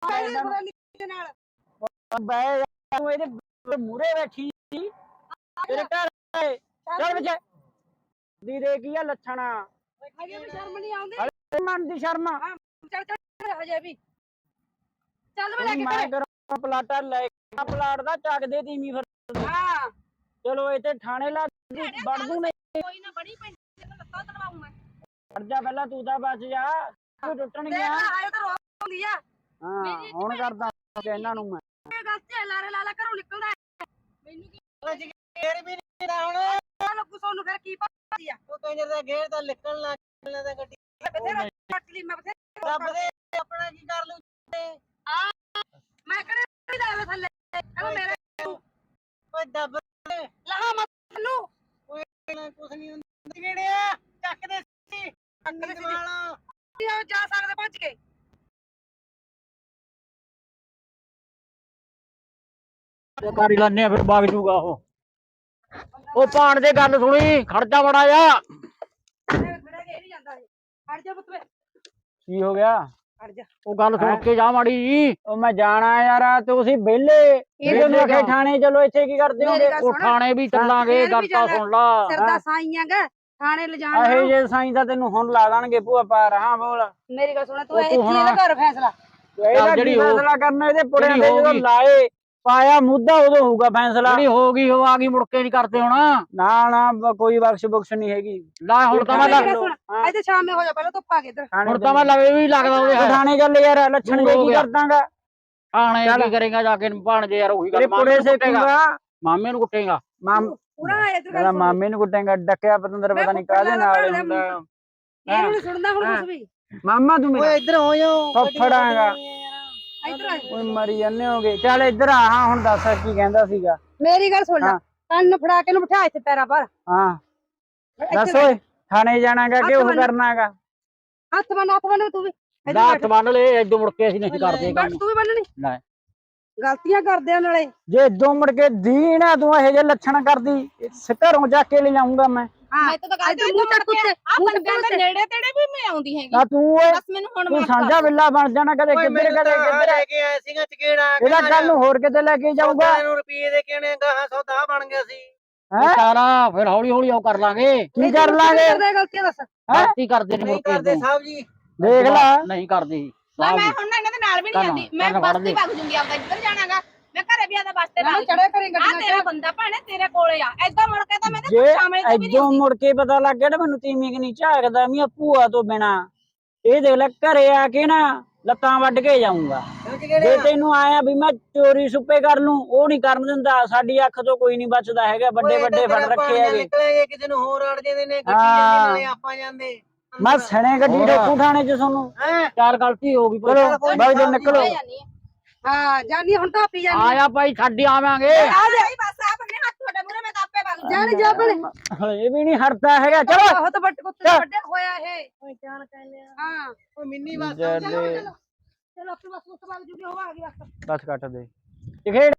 ਚੱਲ ਬੈ ਤੂੰ ਇਹਦੇ ਮੂਰੇ ਬੈਠੀ ਸੀ। ਤੇਰੇ ਘਰ ਆਏ। ਚੱਲ ਵਿੱਚ ਦੀ ਦੇ ਕੀ ਆ ਲੱਛਣਾ? ਸ਼ਰਮ ਨਹੀਂ ਆਉਂਦੀ। ਹਲੇ ਮਨ ਦੀ ਸ਼ਰਮ ਆ। ਚੱਲ ਚੱਲ ਹਜੇ ਵੀ। ਚੱਲ ਮੈਂ ਲੈ ਕੇ ਮੈਂ ਘਰੇ। ਕਰੋ ਪਲਾਟਾ ਲੈ ਕੇ। ਪਲਾਟ ਦਾ ਚੱਕ ਦੇ ਤੀਵੀਂ ਫਿਰ। ਹਾਂ। ਚਲੋ ਇੱਥੇ ਥਾਣੇ ਲਾ ਦੂ ਨਹੀਂ। ਕੋਈ ਨਾ ਬੜੀ ਤੇ ਲੱਤਾਂ ਤੜਵਾਉਂ ਮੈਂ। ਜਾ ਪਹਿਲਾਂ ਤੂੰ ਤਾਂ ਬਚ ਜਾ। ਤੂੰ ਟੁੱਟਣ ਗਿਆ। ਆਏ ਤਾਂ ਰੋਕ ਹੁੰਦੀ ਆ। ਹਾਂ ਹੁਣ ਕਰਦਾ ਇਹਨਾਂ ਨੂੰ ਮੈਂ। ਇਹ ਗੱਲ ਤੇ ਲਾਰੇ ਲਾਲਾ ਘਰੋਂ ਨਿਕਲਦਾ ਹੈ। ਮੈਨੂੰ ਕੀ ਗੇਰ ਵੀ ਨਹੀਂ ਨਾ ਹੁਣ। ਪਤਾ ਲੱਗੂ ਤੁਹਾਨੂੰ ਫਿਰ ਕੀ ਪਤਾ ਆ? ਉਹ ਕਹਿੰਦੇ ਦਾ ਗੇਰ ਦਾ ਨਿਕਲਣਾ ਨਿਕਲਣਾ ਦਾ ਗੱਡੀ। ਬਥੇਰਾ ਕੱਟ ਲਈ ਮੈਂ ਬਥੇਰਾ ਰੱਬ ਦੇ ਆਪਣਾ ਕੀ ਕਰ ਲੂ ਕਿਹੜੇ ਦਾ ਥੱਲੇ ਇਹ ਮੇਰੇ ਓਏ ਦੱਬ ਲਹਾ ਮਤ ਨੂੰ ਓਏ ਕੁਛ ਨਹੀਂ ਹੁੰਦਾ ਕਿਹੜਿਆ ਚੱਕ ਦੇ ਸੀ ਚੱਕ ਦੇ ਵਾਲਾ ਜਾ ਸਕਦੇ ਭੱਜ ਕੇ ਤੇ ਕਰ ਹੀ ਫਿਰ ਵਗ ਜੂਗਾ ਉਹ। ਉਹ ਪਾਣ ਦੇ ਗੱਲ ਸੁਣੀ ਖਰਚਾ ਬੜਾ ਆ ਖੜਾ ਕੇ ਨਹੀਂ ਜਾਂਦਾ ਇਹ ਹਟ ਜਾ ਪੁੱਤ ਵੇ ਕੀ ਹੋ ਗਿਆ? ਜਾ ਉਹ ਗੱਲ ਸੁਣ ਕੇ ਜਾ ਮਾੜੀ ਜੀ। ਉਹ ਮੈਂ ਜਾਣਾ ਯਾਰ ਤੁਸੀਂ ਵਿਹਲੇ। ਇਹਦੇ ਨੂੰ ਆਖੇ ਥਾਣੇ ਚਲੋ ਇੱਥੇ ਕੀ ਕਰਦੇ ਗੱਲ ਉਹ ਥਾਣੇ ਵੀ ਚੱਲਾਂਗੇ ਗੱਲ ਤਾਂ। ਸੁਣ ਲਾ। ਸਿਰ ਦਾ ਸਾਈਆਂ ਗਾ ਥਾਣੇ ਲਿਜਾਣ ਆਹੇ। ਜੇ ਸਾਈਂ ਤਾਂ ਤੈਨੂੰ ਹੁਣ ਲਾ ਦੇਣਗੇ ਭੂਆ ਪਾਰ ਹਾਂ ਬੋਲ। ਮੇਰੀ ਗੱਲ ਸੁਣ ਤੂੰ ਇੱਥੇ ਘਰ ਫੈਸਲਾ। ਇਹਦਾ ਜਿਹੜੀ ਹੋ- ਫੈਸਲਾ ਕਰਨਾ ਇਹਦੇ ਪੁੜਿਆਂ ਦੇ ਹੋ ਜਦੋਂ। ਲਾਏ। ਪਾਇਆ ਮੁੱਦਾ ਉਦੋਂ ਹੋਊਗਾ ਫੈਸਲਾ। ਜਿਹੜੀ ਹੋ ਗਈ ਉਹ ਆ ਗਈ ਮੁੜ ਕੇ ਨਹੀਂ ਕਰਦੇ ਹੁਣ। ਨਾ ਨਾ ਬ- ਕੋਈ ਬਖਸ਼ ਬੁਕਸ਼ ਨਹੀਂ ਹੈਗੀ। ਲੈ ਹੁਣ ਤਾਂ ਮੈਂ ਲੱਗ ਹਾਂ। ਅੱਜ ਸ਼ਾਮੇ ਹੋ ਜਾ ਪਹਿਲਾਂ ਧੁੱਪ ਆ ਕੇ ਇੱਧਰ। ਥਾਣੇ ਹੁਣ ਤਾਂ ਮੈਂ ਲਵੇ ਵੀ ਲੱਗਦਾ ਉਹਦੇ ਤੂੰ ਹੈ। ਥਾਣੇ ਚੱਲ ਯਾਰ ਲੱਛਣ ਜੇ ਹੋ ਕੀ ਗਿਆ। ਕਰਦਾਂਗਾ। ਥਾਣੇ ਚੱਲ। ਕੀ ਕਰੇਗਾ ਜਾ ਕੇ ਭਾਣ ਜੇ ਯਾਰ ਉਹੀ ਤੇਰੇ ਗੱਲ ਮਾਮੇ ਪੁੜੇ ਨੂੰ ਕੁੱਟੇਗਾ। ਸੇਕੂਗਾ। ਮਾਮੇ ਨੂੰ ਕੁੱਟੇਗਾ। ਮਾਮ ਪੂਰਾ ਆ ਇੱਧਰ ਇਹਦਾ ਗੱਲ ਸੁਣ। ਮਾਮੇ ਨੂੰ ਕੁੱਟੇਗਾ ਡੱਕਿਆ ਪਤੰਦਰ ਮੈਂ ਪਤਾ ਨਹੀਂ ਕਾਹਦੇ ਨਾਲ ਹੁੰਦਾ। ਇਹਨੂੰ ਸੁਣਦਾ ਹੁਣ। ਕੁਝ ਵੀ। ਮਾਮਾ ਤੂੰ ਓਏ ਮੇਰਾ ਇੱਧਰ ਹੋ ਜਾਓ ਫੱਫੜਾਂਗਾ। ਓਏ ਮਰੀ ਜਾਂਦੇ ਹੋਗੇ। ਚੱਲ ਇੱਧਰ ਆ ਹਾਂ ਹੁਣ ਦੱਸ ਕੀ ਕਹਿੰਦਾ ਸੀਗਾ। ਮੇਰੀ ਗੱਲ ਸੁਣ ਲੈ ਹਾਂ। ਕੰਨ ਫੜਾ ਕੇ ਨੂੰ ਬਿਠਾ ਇੱਥੇ ਪੈਰਾਂ ਪਰ। ਹਾਂ। ਦੱਸ ਓਏ ਥਾਣੇ ਜਾਣਾਗਾ ਕਿ ਉਹ। ਕਰਨਾਗਾ ਹੱਥ ਬੰਨ ਹੱਥ ਬੰਨ ਤੂੰ ਵੀ। ਇੱਧਰ ਦਾਤ ਬੈਠ। ਬੰਨ ਲੈ ਐਦੋਂ ਮੁੜ ਕੇ ਅਸੀਂ ਨਹੀਂ ਕਰਦੇ ਕੰਮ। ਤੂੰ ਵੀ ਬੰਨਣੀ। ਲੈ। ਗਲਤੀਆਂ ਕਰਦੇ ਆ ਨਾਲੇ। ਜੇ ਦੋ ਮੁੜ ਕੇ ਦੀ ਨਾ ਤੂੰ ਇਹੋ ਜਿਹੇ ਲੱਛਣ ਕਰਦੀ ਇਸ ਘਰੋਂ ਜਾ ਕੇ ਲੈ ਜਾਊਂਗਾ ਮੈਂ। ਮੈਂ ਤਾਂ ਗੱਲ ਇੱਧਰ ਮੂੰਹ ਉੱਤੇ ਆ ਮੂੰਹ ਉੱਤੇ। ਨੇੜੇ ਤੇੜੇ ਵੀ ਮੈਂ ਆਉਂਦੀ ਹੈਗੀ। ਨਾ ਤੂੰ ਓਏ ਬਸ ਮੈਨੂੰ ਹੁਣ ਤੂੰ ਸਾਂਝਾ ਬਿੱਲਾ ਬਣ ਜਾਣਾ ਕਦੇ ਕਿੱਧਰ ਕਦੇ ਤਾਂ ਕਿੱਧਰ। ਲੈ ਕੇ ਆਇਆ ਸੀਗਾ ਚਕੇੜਾ ਇਹਦਾ ਕੱਲ ਨੂੰ ਹੋਰ ਕਿਤੇ ਲੈ ਕੇ ਜਾਊਗਾ। ਨੂੰ ਰੁਪਏ ਦੇ ਕਿਹਨੇ ਗਾਹਾਂ ਸੌਦਾ ਬਣ ਗਿਆ ਸੀ। ਹੈ? ਸਾਰਾ ਫਿਰ ਹੌਲੀ ਹੌਲੀ ਉਹ ਕਰ ਲਾਂਗੇ। ਕੀ ਕਰ ਲਾਂਗੇ? ਕਰਦੇ ਆ ਗਲਤੀਆਂ ਦੱਸ? ਗਲਤੀ ਕਰਦੇ ਨੇ ਮੁੜ ਨਹੀਂ ਕੇ ਕਰਦੇ। ਸਾਹਿਬ ਜੀ। ਦੇਖ ਲੈ। ਨਹੀਂ ਕਰਦੇ। ਮੈਂ। ਹੁਣ ਨਾ ਇਹਨਾਂ ਦੇ ਨਾਲ ਵੀ ਨਹੀਂ ਜਾਂਦੀ। ਮੈਂ ਬੱਸ ਤੇ। ਵਗ ਜੂੰਗੀ ਆਪਦਾ ਇੱਧਰ ਜਾਣਾਗਾ। ਮੈਂ ਘਰੇ ਵੀ ਆਦਾ ਬੱਸ ਤੇ ਨਾ ਵਗ ਚੜਿਆ ਕਰੇ ਆ ਤੇਰਾ ਬੰਦਾ ਭਾਣੇ ਤੇਰੇ ਕੋਲੇ ਆ। ਕੇ ਤਾਂ ਮੈਂ ਜੇ ਤਾਂ ਸ਼ਾਮੇ ਤੋਂ ਵੀ ਨਹੀਂ ਐਦੋਂ ਆਉਂਦੀ। ਮੁੜ ਕੇ ਪਤਾ ਲੱਗ ਗਿਆ ਨਾ ਮੈਨੂੰ ਤੀਵੀਂ ਕਿ ਨਹੀਂ ਝਾਕਦਾ ਮੀਆਂ ਭੂਆ ਤੋਂ ਬਿਨਾ। ਇਹ ਦੇਖ ਲੈ ਘਰੇ ਆ ਕੇ ਨਾ ਲੱਤਾਂ ਵੱਢ ਕੇ ਜਾਊਂਗਾ। ਜੇ ਤੈਨੂੰ ਆਇਆ ਵੀ ਮੈਂ ਚੋਰੀ ਸੁੱਪੇ ਕਰ ਲੂੰ ਉਹ ਨਹੀਂ ਕਰਨ ਦਿੰਦਾ। ਸਾਡੀ ਅੱਖ ਤੋਂ ਕੋਈ ਨਹੀਂ ਬਚਦਾ ਹੈਗਾ ਵੱਡੇ ਵੱਡੇ ਫੜ ਰੱਖੇ ਹੈਗੇ। ਨਿਕਲੇ ਕਿਸੇ ਨੂੰ ਹੋਰ ਅੜ ਜਾਂਦੇ ਨੇ ਗੱਡੀ ਹਾਂ। ਜਾਂਦੇ ਨਾਲੇ ਆਪਾਂ ਜਾਂਦੇ। ਮੈਂ ਸਣੇ ਗੱਡੀ ਹੋਰ। ਠੋਕੂ ਥਾਣੇ ਚ ਤੁਹਾਨੂੰ। ਹੈ? ਚਾਰ ਗਲਤੀ ਹੋ ਗਈ। ਚਲੋ ਬਾਈ ਜੋ ਨਿਕਲੋ। ਹਾਂ ਜਾਨੀ ਹੁਣ ਤਾਂ ਪੀ ਜਾਨੀ ਆਇਆ ਭਾਈ ਛੱਡ ਆਵਾਂਗੇ। ਆ ਜਾ ਬਸ ਆ ਬੰਨੇ ਹੱਥ ਤੁਹਾਡੇ ਮੂਰੇ ਮੈਂ ਤਾਂ ਆਪੇ ਵਗ ਜਾਨੀ ਜਾ ਭਲੇ ਇਹ ਵੀ ਨਹੀਂ ਹਟਦਾ ਹੈਗਾ ਚਲੋ। ਬਹੁਤ ਵੱਡੇ ਕੁੱਤੇ ਵੱਡੇ ਹੋਇਆ ਇਹ। ਓਏ ਜਾਣ ਕਹਿੰਦੇ ਆ ਹਾਂ। ਓਏ ਮਿੰਨੀ ਬਸ ਜੱਲੇ ਚਲੋ ਆਪੇ ਬਸ ਬਾਅਦ ਜੁਗੀ ਹੋਵਾ ਆ ਗਈ ਬਸ ਬਸ ਕੱਟ ਦੇ। ਇਹ